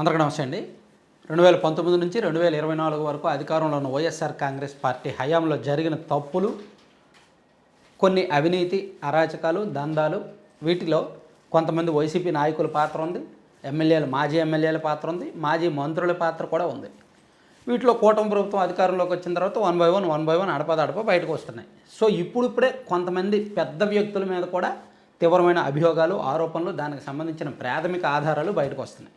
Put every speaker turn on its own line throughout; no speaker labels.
అందరికీ నమస్తే అండి. రెండు వేల పంతొమ్మిది నుంచి రెండు వేల ఇరవై నాలుగు వరకు అధికారంలో ఉన్న వైఎస్ఆర్ కాంగ్రెస్ పార్టీ హయాంలో జరిగిన తప్పులు కొన్ని అవినీతి అరాచకాలు దందాలు వీటిలో కొంతమంది వైసీపీ నాయకుల పాత్ర ఉంది ఎమ్మెల్యేలు మాజీ ఎమ్మెల్యేల పాత్ర ఉంది మాజీ మంత్రుల పాత్ర కూడా ఉంది. వీటిలో కూటమి ప్రభుత్వం అధికారంలోకి వచ్చిన తర్వాత one by one one by one అడపదడప బయటకు వస్తున్నాయి. సో ఇప్పుడిప్పుడే కొంతమంది పెద్ద వ్యక్తుల మీద కూడా తీవ్రమైన అభియోగాలు ఆరోపణలు దానికి సంబంధించిన ప్రాథమిక ఆధారాలు బయటకు వస్తున్నాయి.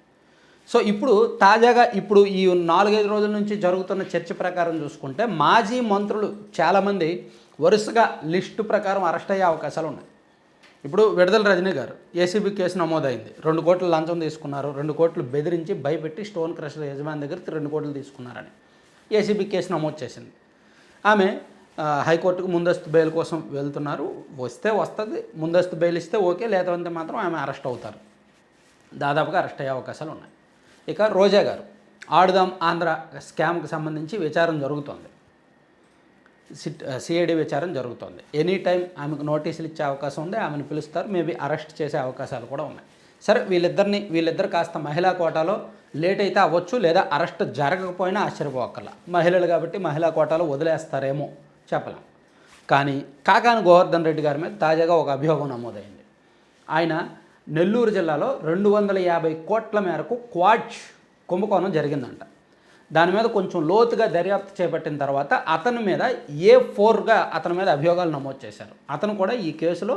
సో ఇప్పుడు తాజాగా ఇప్పుడు ఈ నాలుగైదు రోజుల నుంచి జరుగుతున్న చర్చ ప్రకారం చూసుకుంటే మాజీ మంత్రులు చాలామంది వరుసగా లిస్టు ప్రకారం అరెస్ట్ అయ్యే అవకాశాలు ఉన్నాయి. ఇప్పుడు విడుదల రజనీ గారు ఏసీబీ కేసు నమోదైంది. రెండు కోట్లు లంచం తీసుకున్నారు. రెండు కోట్లు బెదిరించి భయపెట్టి స్టోన్ క్రషర్ యజమాని దగ్గర రెండు కోట్లు తీసుకున్నారని ఏసీబీ కేసు నమోదు చేసింది. ఆమె హైకోర్టుకు ముందస్తు బెయిల్ కోసం వెళ్తున్నారు. వస్తే వస్తుంది. ముందస్తు బెయిల్ ఇస్తే ఓకే. లేదంటే మాత్రం ఆమె అరెస్ట్ అవుతారు. దాదాపుగా అరెస్ట్ అయ్యే అవకాశాలు ఉన్నాయి. ఇక రోజా గారు. ఆడుదాం ఆంధ్ర స్కామ్కి సంబంధించి విచారం జరుగుతోంది. సిట్ సిఐడి విచారం జరుగుతోంది. ఎనీ టైం ఆమెకు నోటీసులు ఇచ్చే అవకాశం ఉంది ఆమెను పిలుస్తారు మేబీ అరెస్ట్ చేసే అవకాశాలు కూడా ఉన్నాయి. సరే వీళ్ళిద్దరిని వీళ్ళిద్దరు కాస్త మహిళా కోటాలో లేట్ అయితే అవ్వచ్చు లేదా అరెస్ట్ జరగకపోయినా ఆశ్చర్యపోకర్లా మహిళలు కాబట్టి మహిళా కోటాలో వదిలేస్తారేమో చెప్పలేం. కానీ కాకాని గోవర్ధన్ రెడ్డి గారి మీద తాజాగా ఒక అభియోగం నమోదైంది. ఆయన నెల్లూరు జిల్లాలో రెండు వందల యాభై కోట్ల మేరకు క్వాడ్జ్ కుంభకోణం జరిగిందంట. దాని మీద కొంచెం లోతుగా దర్యాప్తు చేపట్టిన తర్వాత అతని మీద ఏ ఫోర్గా అతని మీద అభియోగాలు నమోదు చేశారు. అతను కూడా ఈ కేసులో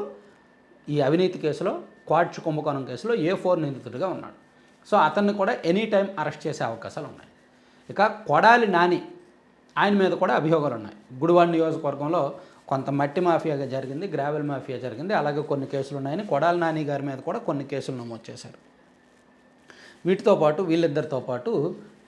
ఈ అవినీతి కేసులో క్వాడ్జ్ కుంభకోణం కేసులో ఏ ఫోర్ నిందితుడిగా ఉన్నాడు. సో అతన్ని కూడా ఎనీ టైం అరెస్ట్ చేసే అవకాశాలు ఉన్నాయి. ఇక కొడాలి నాని ఆయన మీద కూడా అభియోగాలు ఉన్నాయి. గుడివాడ నియోజకవర్గంలో కొంత మట్టి మాఫియాగా జరిగింది గ్రావెల్ మాఫియా జరిగింది. అలాగే కొన్ని కేసులు ఉన్నాయని కొడాల నాని గారి మీద కూడా కొన్ని కేసులు నమోదు చేశారు. వీటితో పాటు వీళ్ళిద్దరితో పాటు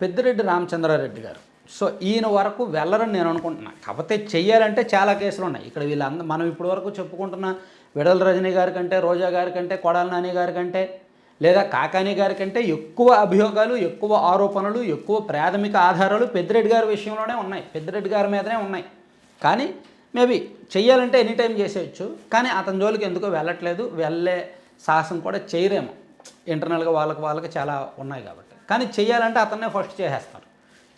పెద్దిరెడ్డి రామచంద్రారెడ్డి గారు. సో ఈయన వరకు వెళ్ళరని నేను అనుకుంటున్నా. కాకపోతే చెయ్యాలంటే చాలా కేసులు ఉన్నాయి. ఇక్కడ వీళ్ళంద మనం ఇప్పటి వరకు చెప్పుకుంటున్న విడల రజనీ గారి కంటే రోజా గారి కంటే కొడాల నాని గారి కంటే లేదా కాకాని గారి కంటే ఎక్కువ అభియోగాలు ఎక్కువ ఆరోపణలు ఎక్కువ ప్రాథమిక ఆధారాలు పెద్దిరెడ్డి గారి విషయంలోనే ఉన్నాయి. పెద్దిరెడ్డి గారి మీదనే ఉన్నాయి. కానీ మేబీ చెయ్యాలంటే ఎనీ టైం చేసేయచ్చు కానీ అతని జోలికి ఎందుకో వెళ్ళట్లేదు వెళ్ళే సాహసం కూడా చేయరేమో. ఇంటర్నల్గా వాళ్ళకి వాళ్ళకి చాలా ఉన్నాయి కాబట్టి. కానీ చెయ్యాలంటే అతన్నే ఫస్ట్ చేసేస్తారు.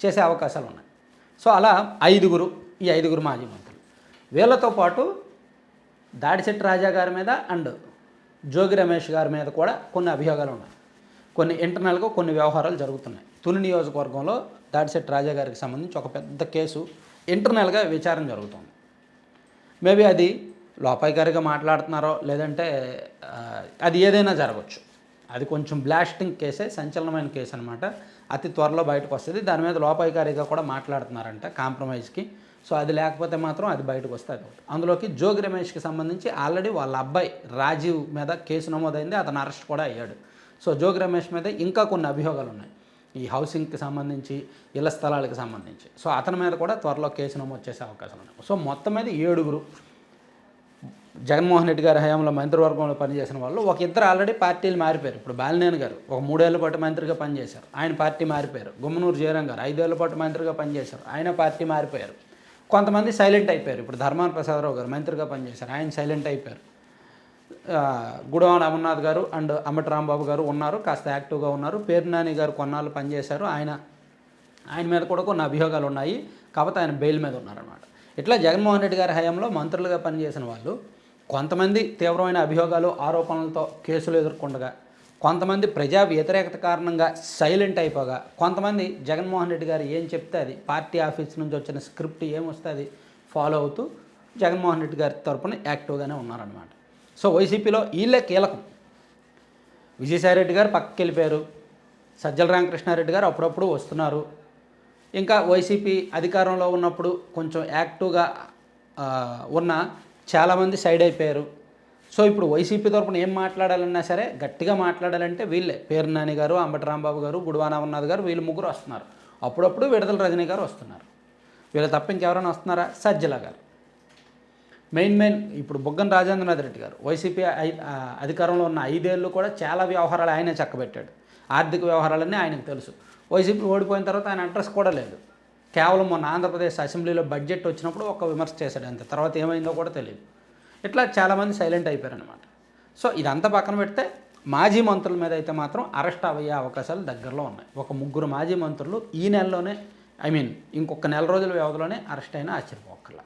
చేసే అవకాశాలు ఉన్నాయి. సో అలా ఐదుగురు ఈ ఐదుగురు మాజీ మంత్రులు. వీళ్ళతో పాటు దాడిశెట్టి రాజా గారి మీద అండ్ జోగి రమేష్ గారి మీద కూడా కొన్ని అభియోగాలు ఉన్నాయి. కొన్ని ఇంటర్నల్గా కొన్ని వ్యవహారాలు జరుగుతున్నాయి. తుని నియోజకవర్గంలో దాడిశెట్టి రాజా గారికి సంబంధించి ఒక పెద్ద కేసు ఇంటర్నల్గా విచారణ జరుగుతుంది. మేబీ అది లోపాయికారిగా మాట్లాడుతున్నారో లేదంటే అది ఏదైనా జరగవచ్చు అది కొంచెం బ్లాస్టింగ్ కేసే సంచలనమైన కేసు అనమాట అతి త్వరలో బయటకు వస్తుంది. దాని మీద లోపాయికారిగా కూడా మాట్లాడుతున్నారంట కాంప్రమైజ్కి. సో అది లేకపోతే మాత్రం అది బయటకు వస్తే అది ఒకటి అందులోకి జోగి రమేష్కి సంబంధించి ఆల్రెడీ వాళ్ళ అబ్బాయి రాజీవ్ మీద కేసు నమోదైంది. అతను అరెస్ట్ కూడా అయ్యాడు. సో జోగి రమేష్ మీద ఇంకా కొన్ని అభియోగాలు ఉన్నాయి ఈ హౌసింగ్కి సంబంధించి ఇళ్ళ స్థలాలకు సంబంధించి. సో అతని మీద కూడా త్వరలో కేసు నమోదు చేసే అవకాశం ఉన్నాయి సో మొత్తం మీద ఏడుగురు జగన్మోహన్ రెడ్డి గారి హయాంలో మంత్రివర్గంలో పనిచేసిన వాళ్ళు ఒక ఇద్దరు ఆల్రెడీ పార్టీలు మారిపోయారు. ఇప్పుడు బాలినేని గారు ఒక మూడేళ్ళ పాటు మంత్రిగా పనిచేశారు. ఆయన పార్టీ మారిపోయారు. గుమ్మనూరు జయరాం గారు ఐదేళ్ళ పాటు మంత్రిగా పనిచేశారు. ఆయన పార్టీ మారిపోయారు. కొంతమంది సైలెంట్ అయిపోయారు. ఇప్పుడు ధర్మాన ప్రసాదరావు గారు మంత్రిగా పనిచేశారు. ఆయన సైలెంట్ అయిపోయారు. గుడవాన్ అమర్నాథ్ గారు అండ్ అమ్మటి రాంబాబు గారు ఉన్నారు కాస్త యాక్టివ్గా ఉన్నారు. పేర్నాని గారు కొన్నాళ్ళు పనిచేశారు. ఆయన ఆయన మీద కూడా కొన్ని అభియోగాలు ఉన్నాయి. కాకపోతే ఆయన బెయిల్ మీద ఉన్నారన్నమాట. ఇట్లా జగన్మోహన్ రెడ్డి గారి హయాంలో మంత్రులుగా పనిచేసిన వాళ్ళు కొంతమంది తీవ్రమైన అభియోగాలు ఆరోపణలతో కేసులు ఎదుర్కొండగా కొంతమంది ప్రజా వ్యతిరేకత కారణంగా సైలెంట్ అయిపోగా కొంతమంది జగన్మోహన్ రెడ్డి గారు ఏం చెప్తే అది పార్టీ ఆఫీస్ నుంచి వచ్చిన స్క్రిప్ట్ ఏమొస్తే అది ఫాలో అవుతూ జగన్మోహన్ రెడ్డి గారి తరపున యాక్టివ్గానే ఉన్నారనమాట సో వైసీపీలో వీళ్ళే కీలకం. విజయసాయిరెడ్డి గారు పక్కకి వెళ్ళిపోయారు. సజ్జల రామకృష్ణారెడ్డి గారు అప్పుడప్పుడు వస్తున్నారు. ఇంకా వైసీపీ అధికారంలో ఉన్నప్పుడు కొంచెం యాక్టివ్గా ఉన్న చాలామంది సైడ్ అయిపోయారు. సో ఇప్పుడు వైసీపీ తరపున ఏం మాట్లాడాలన్నా సరే గట్టిగా మాట్లాడాలంటే వీళ్ళే. పేరు నాని గారు అంబటి రాంబాబు గారు గుడివాన అమర్నాథ్ గారు వీళ్ళు ముగ్గురు వస్తున్నారు. అప్పుడప్పుడు విడదల రజనీ గారు వస్తున్నారు. వీళ్ళు తప్ప ఇంకెవరైనా వస్తున్నారా? సజ్జల గారు. మెయిన్ మెయిన్ ఇప్పుడు బుగ్గన రాజేంద్రనాథ్ రెడ్డి గారు వైసీపీ ఐ- అధికారంలో ఉన్న ఐదేళ్ళు కూడా చాలా వ్యవహారాలు ఆయనే చక్కబెట్టాడు. ఆర్థిక వ్యవహారాలన్నీ ఆయనకు తెలుసు. వైసీపీ ఓడిపోయిన తర్వాత ఆయన అడ్రస్ కూడా లేదు. కేవలం మొన్న ఆంధ్రప్రదేశ్ అసెంబ్లీలో బడ్జెట్ వచ్చినప్పుడు ఒక విమర్శ చేశాడు అంత. తర్వాత ఏమైందో కూడా తెలియదు. ఇట్లా చాలామంది సైలెంట్ అయిపోయారనమాట సో ఇదంతా పక్కన పెడితే మాజీ మంత్రుల మీద అయితే మాత్రం అరెస్ట్ అయ్యే అవకాశాలు దగ్గరలో ఉన్నాయి. ఒక ముగ్గురు మాజీ మంత్రులు ఈ నెలలోనే ఐ మీన్ ఇంకొక నెల రోజుల వ్యవధిలోనే అరెస్ట్ అయినా ఆశ్చర్యపోకర్లా